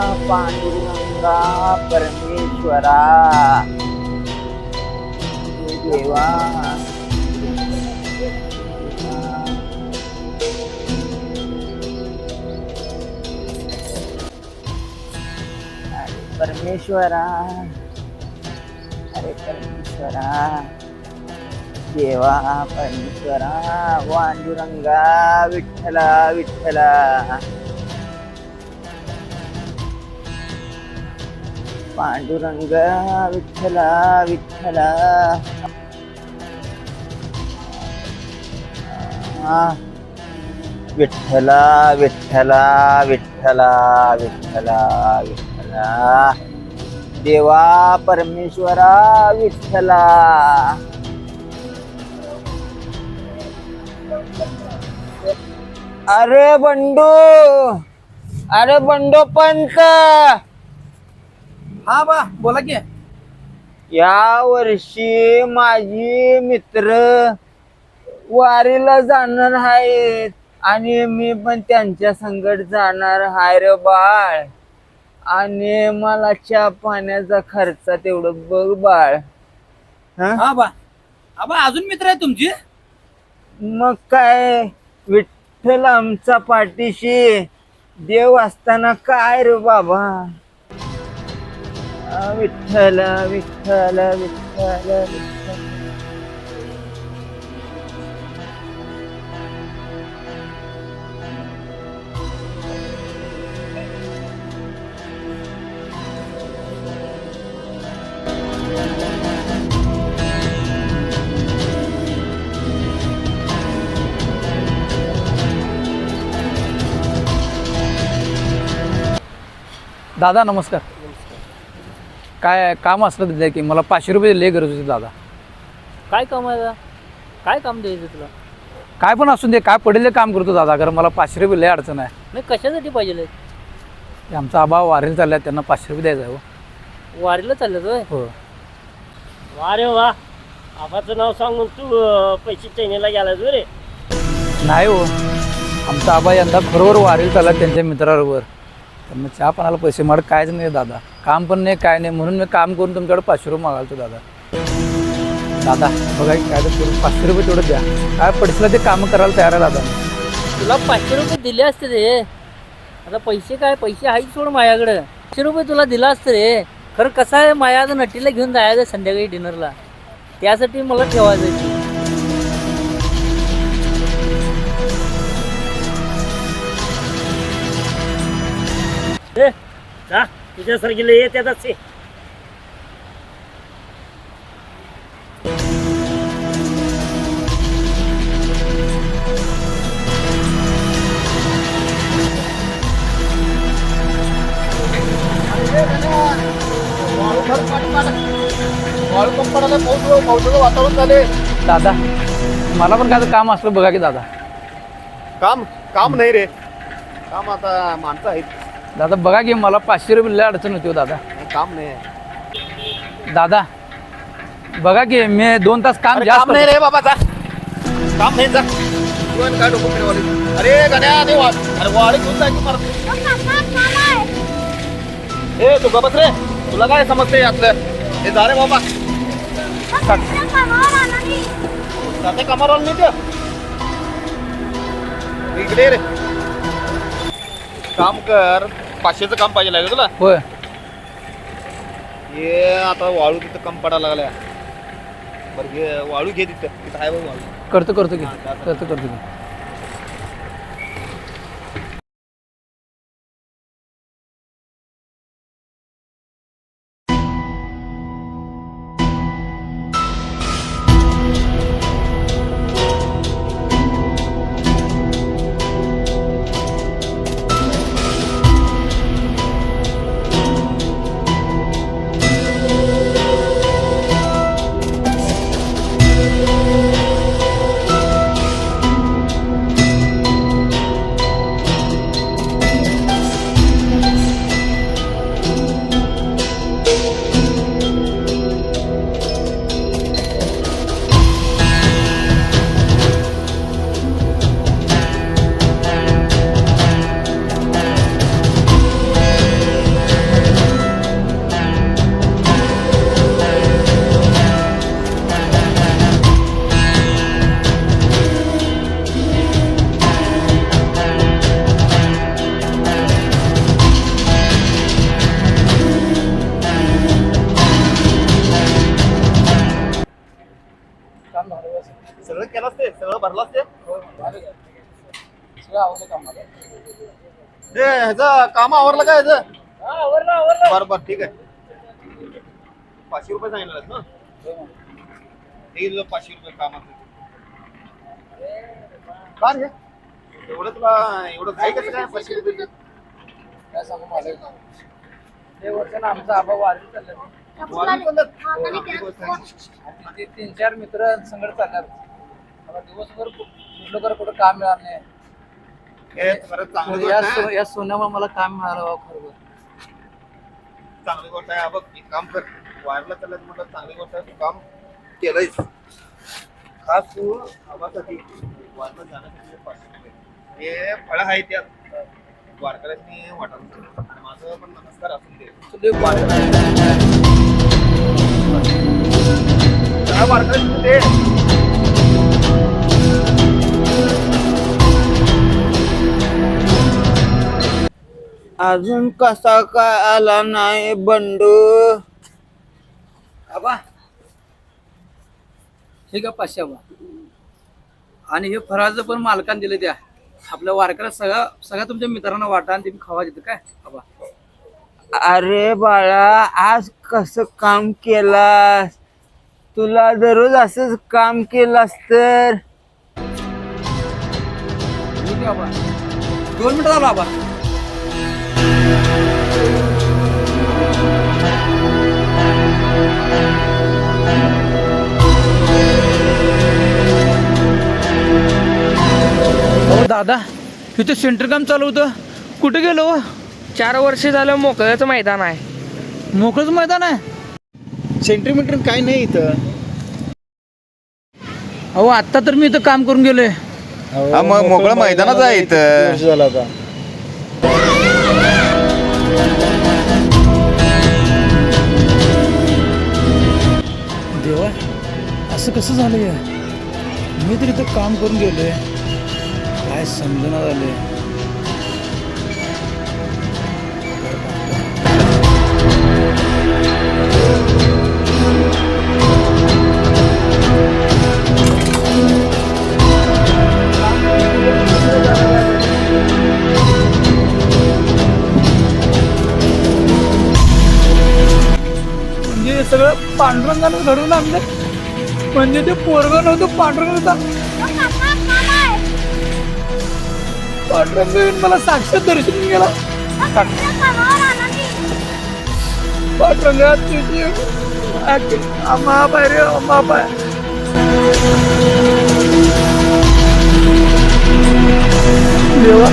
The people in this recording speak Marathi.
पांडुरंगा परमेश्वरा देवा. अरे परमेश्वरा अरे परमेश्वरा देवा परमेश्वरा पांडुरंगा विठ्ठला विठ्ठला. पांडुरंग विठ्ठला विठ्ठला. विठ्ठला विठ्ठला विठ्ठला विठ्ठला विठ्ठला. देवा परमेश्वरा विठ्ठला. अरे बंडू अरे बंडू पंत. हा बा बोला की. या वर्षी माझी मित्र वारीला जाणार आहेत आणि मी पण त्यांच्या संगत जाणार हाय रे बाळ. आणि मला चहा पाण्याचा खर्च तेवढं बघ बाळ. हं? हा बा. आबा अजून मित्र आहे तुमची? मग काय विठ्ठल आमचा पाठीशी. देव असताना काय रे बाबा? आ, विठ्ठल विठ्ठल विठ्ठल विठ्ठल दादा नमस्कार। काय काम असलं तिथे की मला पाचशे रुपये लय गरज होती दादा. काय काम आहे दादा? काय काम द्यायचं तुला? काय पण असून दे काय पडेल ते काम करतो दादा कारण मला पाचशे रुपये लय अडचण आहे. नाही कशासाठी पाहिजे ते आमचा आबा वारीला चालला त्यांना पाचशे रुपये द्यायचं आहे हो. वारीला चाललं होय? हो. वा रे वा. आबाचं नाव सांगून तू अं, पैसे चैनीला गेलास रे? नाही हो. आमचा आबा यंदा खरोबर वारीला चालला त्यांच्या मित्राबरोबर. तर मग चहा पाण्याला पैसे मार कायच नाही दादा. काम पण नाही काय नाही. म्हणून मी काम करून तुमच्याकडे पाचशे रुपये मागालतो दादा. दादा बघा काय तर करून पाचशे रुपये तेवढं द्या. काय पडसला ते कामं करायला तयार आहे दादा. तुला पाचशे रुपये दिले असते रे. आता पैसे काय? पैसे आहेत सोड माझ्याकडं. पाचशे रुपये तुला दिला असतं रे. खरं कसं आहे माझ्या आता नटीला घेऊन जायचं संध्याकाळी डिनरला त्यासाठी मला ठेवायचं तुझ्यासारखी लय येतात असे. वातावरण झाले दादा मला पण काय तर काम असलं बघा की दादा. काम काम नाही रे. काम आता माणसं आहेत. दादा बघा की मला पाचशे रुपये लय अडचण होती हो दादा. काम नाही दादा बघा की मी दोन तास काम अरे जास्त काम नाही रे बाबा जा. काम नाही जा. तू आणि काय डोकं फिरवाले अरे गड्या ते अरे वाडे घेऊन जा की परत. ए तू गबस रे. तुला काय समजते यातलं? हे जा रे बाबा. जाते नाही ते इकडे रे. काम कर. पाचशेचं काम पाहिजे का तुला? होय. हे आता वाळू तिथं कम पडायला लागल्या. बरं घे वाळू घे तिथं. तिथं आहे बघ वाळू. करतो करतो की. करतो करतो की. सगळं आवडलं कामाला. हे ह्याचं काम आवरलं काय ह्याचं? बरं बरं ठीक आहे. पाचशे रुपये सांगितलं ना? हे तुला पाचशे रुपये कामाचं का रे एवढं तुला एवढं घाई कसं काय पाचशे रुपये काय सांगू मला ते वर्षानं आमचा आबा वारी चालला आणि ते तीन चार मित्र संगत चालणार दिवसभर कुठलं कर कुठं काम मिळालं नाही. या सो-. या सोन्यामुळे मला काम मिळालं बाबा खरोबर चांगली गोष्ट आहे. हा बघ एक काम कर. वायरला चालत म्हटलं चांगली गोष्ट आहे. तू काम केलंयस. खास तू जाण्यासाठी पाचशे रुपये हे फळं आहे त्यात. वारकऱ्यांनी वाटायला आणि माझं पण नमस्कार असून दे. काय वारकऱ्यांनी दे. अजून कसा काय आला नाही बंडू? आबा हे का पाचशे आबा. आणि हे फराळचं पण मालकाने दिले त्या. आपल्या वारकऱ्या सगळ्या सगळ्या तुमच्या मित्रांना वाटा आणि तुम्ही खावा देतं काय आबा? अरे बाळा आज कसं काम केलास? तुला दररोज असंच काम केलास तर? दोन मिनिटं झालं हो दादा इथे सेंटर काम चालू होतं. कुठे गेलो? चार वर्ष झालं मोकळ्याचं मैदान आहे. मोकळंच मैदान आहे? सेंटीमीटर काय नाही इथं. अहो आत्ता तर मी इथं काम करून गेलोय. हा मग मोकळं मैदानाच आहे इथं. झाला आता? देवा असं कसं झालं या मी तर इथं काम करून गेलोय. काय समजणं झाले घडून आणले. म्हणजे ते पोरग नव्हतं पांढरंग होता. पांढरंग येऊन मला साक्षात दर्शन गेला पांढरंगात तुझी महाबाय रे महाबाय देवा.